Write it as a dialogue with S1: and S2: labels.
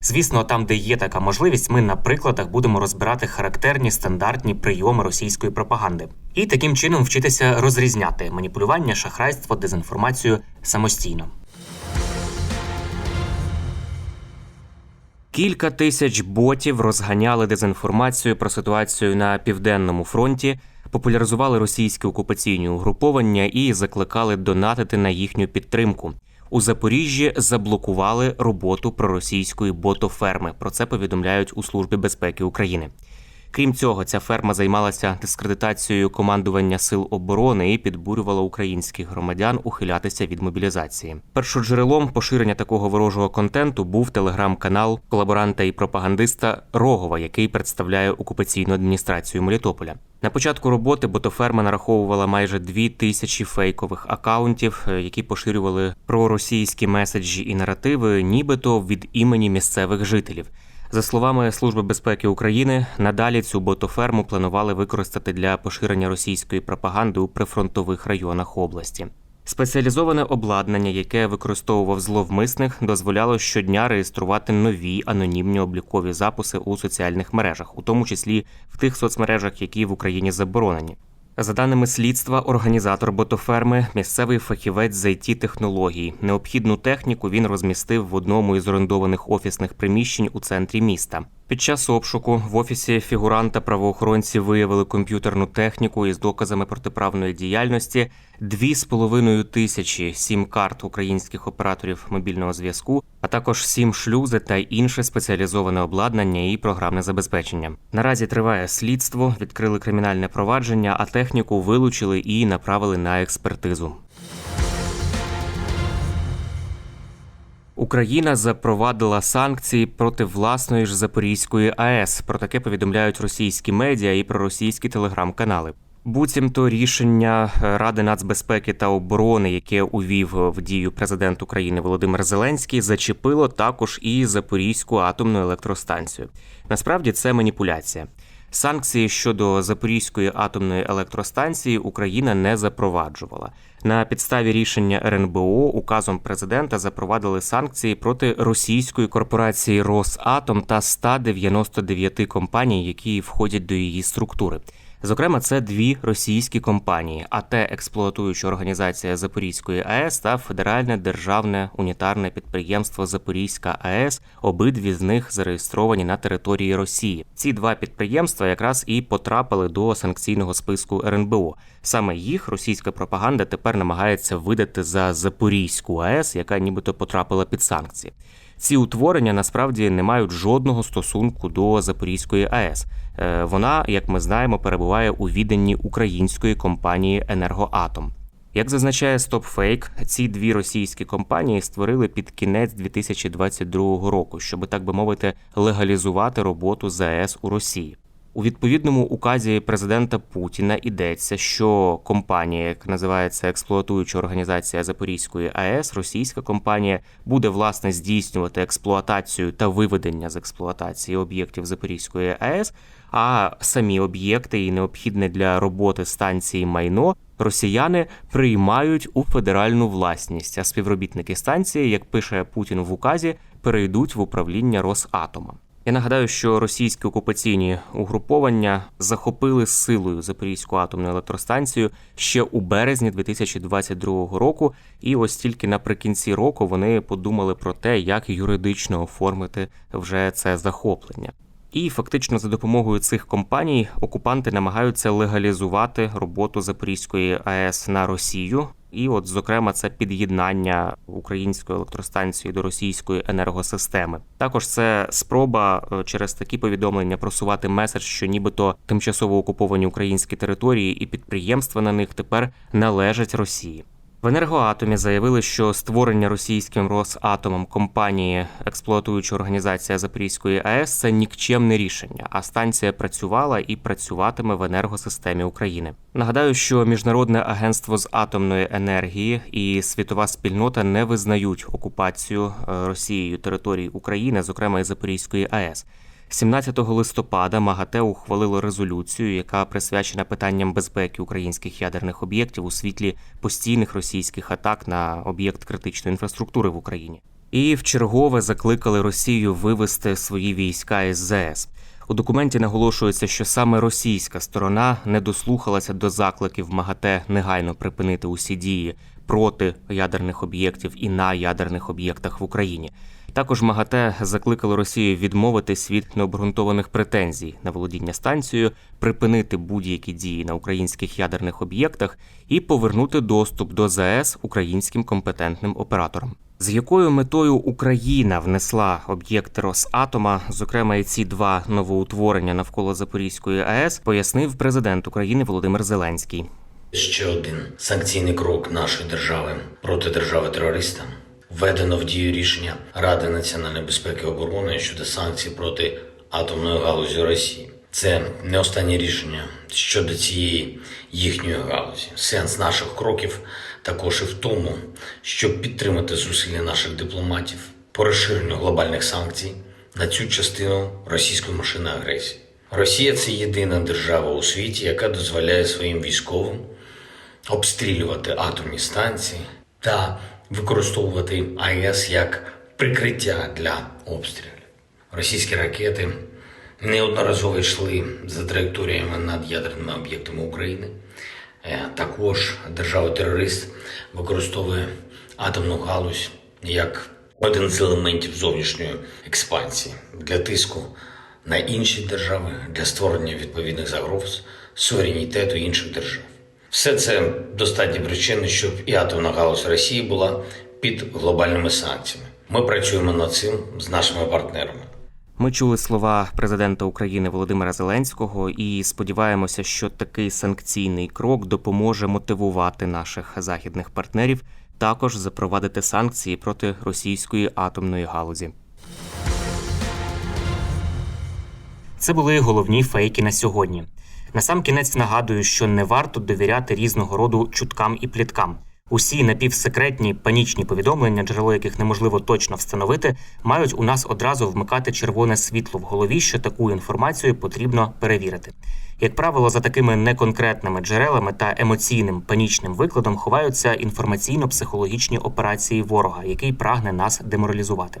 S1: Звісно, там, де є така можливість, ми на прикладах будемо розбирати характерні стандартні прийоми російської пропаганди і таким чином вчитися розрізняти маніпулювання, шахрайство, дезінформацію самостійно. Кілька тисяч ботів розганяли дезінформацію про ситуацію на південному фронті, популяризували російські окупаційні угруповання і закликали донатити на їхню підтримку. У Запоріжжі заблокували роботу проросійської ботоферми. Про це повідомляють у Службі безпеки України. Крім цього, ця ферма займалася дискредитацією командування сил оборони і підбурювала українських громадян ухилятися від мобілізації. Першоджерелом поширення такого ворожого контенту був телеграм-канал колаборанта і пропагандиста Рогова, який представляє окупаційну адміністрацію Мелітополя. На початку роботи ботоферма нараховувала майже дві тисячі фейкових акаунтів, е, які поширювали проросійські меседжі і наративи, нібито від імені місцевих жителів. За словами Служби безпеки України, надалі цю ботоферму планували використати для поширення російської пропаганди у прифронтових районах області. Спеціалізоване обладнання, яке використовував зловмисних, дозволяло щодня реєструвати нові анонімні облікові записи у соціальних мережах, у тому числі в тих соцмережах, які в Україні заборонені. За даними слідства, організатор ботоферми місцевий фахівець з it технологій. Необхідну техніку він розмістив в одному із орендованих офісних приміщень у центрі міста. Під час обшуку в офісі фігуранта правоохоронці виявили комп'ютерну техніку із доказами протиправної діяльності, дві з половиною тисячі сім карт українських операторів мобільного зв'язку, а також сім шлюзи та інше спеціалізоване обладнання і програмне забезпечення. Наразі триває слідство, відкрили кримінальне провадження, а техніку вилучили і направили на експертизу. Україна запровадила санкції проти власної ж Запорізької АЕС. Про таке повідомляють російські медіа і проросійські телеграм-канали. Буцімто рішення Ради нацбезпеки та оборони, яке увів в дію президент України Володимир Зеленський, зачепило також і Запорізьку атомну електростанцію. Насправді це маніпуляція. Санкції щодо Запорізької атомної електростанції Україна не запроваджувала. На підставі рішення РНБО указом президента запровадили санкції проти російської корпорації Росатом та 199 компаній, які входять до її структури. Зокрема, це дві російські компанії: АТ експлуатуюча організація Запорізької АЕС та Федеральне державне унітарне підприємство Запорізька АЕС. Обидві з них зареєстровані на території Росії. Ці два підприємства якраз і потрапили до санкційного списку РНБО. Саме їх російська пропаганда тепер намагається видати за Запорізьку АЕС, яка нібито потрапила під санкції. Ці утворення насправді не мають жодного стосунку до Запорізької АЕС. Е, Вона, як ми знаємо, перебуває у відданні української компанії Енергоатом. Як зазначає StopFake, ці дві російські компанії створили під кінець 2022 року, щоб так би мовити легалізувати роботу ЗАЕС у Росії. У відповідному указі президента Путіна йдеться, що компанія, яка називається експлуатуюча організація Запорізької АЕС, російська компанія, буде власне здійснювати експлуатацію та виведення з експлуатації об'єктів Запорізької АЕС. А самі об'єкти і необхідне для роботи станції майно росіяни приймають у федеральну власність. А співробітники станції, як пише Путін в указі, перейдуть в управління Росатома. Я нагадаю, що російські окупаційні угруповання захопили силою Запорізьку атомну електростанцію ще у березні 2022 року, і ось тільки наприкінці року вони подумали про те, як юридично оформити вже це захоплення. І фактично за допомогою цих компаній окупанти намагаються легалізувати роботу Запорізької АЕС на Росію. І, от, зокрема, це під'єднання української електростанції до російської енергосистеми. Також це спроба е, через такі повідомлення просувати меседж, що нібито тимчасово окуповані українські території і підприємства на них тепер належать Росії. В енергоатомі заявили, що створення російським Росатомом компанії, експлуатуюча організація Запорізької АЕС, це нікчемне рішення, а станція працювала і працюватиме в енергосистемі України. Нагадаю, що міжнародне агентство з атомної енергії і світова спільнота не визнають окупацію е, Росією території України, зокрема і Запорізької АЕС. 17 листопада МАГАТЕ ухвалило резолюцію, яка присвячена питанням безпеки українських ядерних об'єктів у світлі постійних російських атак на об'єкт критичної інфраструктури в Україні. І вчергове закликали Росію вивести свої війська із ЗС. У документі наголошується, що саме російська сторона не дослухалася до закликів МАГАТЕ негайно припинити усі дії проти ядерних об'єктів і на ядерних об'єктах в Україні. Також МАГАТЕ закликало Росію відмовитись від необґрунтованих претензій на володіння станцією, припинити будь-які дії на українських ядерних об'єктах і повернути доступ до ЗАЕС українським компетентним операторам. З якою метою Україна внесла об'єкти Росатома, зокрема і ці два новоутворення навколо Запорізької АЕС, пояснив президент України Володимир Зеленський.
S2: Ще один санкційний крок нашої держави проти держави терориста. Введено в дію рішення Ради національної безпеки і оборони щодо санкцій проти атомної галузі Росії. Це не останнє рішення щодо цієї їхньої галузі. Сенс наших кроків також і в тому, щоб підтримати зусилля наших дипломатів по розширенню глобальних санкцій на цю частину російської машини агресії. Росія це єдина держава у світі, яка дозволяє своїм військовим обстрілювати атомні станції та використовувати АЕС як прикриття для обстрілів. Російські ракети неодноразово йшли за траєкторіями над ядерними об'єктами України. Е, Також держава-терорист використовує атомну галузь як один з елементів зовнішньої експансії для тиску на інші держави для створення відповідних загроз суверенітету інших держав. Все це достатні причини, щоб і атомна галузь Росії була під глобальними санкціями. Ми працюємо над цим з нашими партнерами.
S1: Ми чули слова президента України Володимира Зеленського і сподіваємося, що такий санкційний крок допоможе мотивувати наших західних партнерів також запровадити санкції проти російської атомної галузі. Це були головні фейки на сьогодні. Насамкінець нагадую, що не варто довіряти різного роду чуткам і пліткам. Усі напівсекретні панічні повідомлення, джерело яких неможливо точно встановити, мають у нас одразу вмикати червоне світло в голові, що таку інформацію потрібно перевірити. Як правило, за такими неконкретними джерелами та емоційним панічним викладом ховаються інформаційно-психологічні операції ворога, який прагне нас деморалізувати.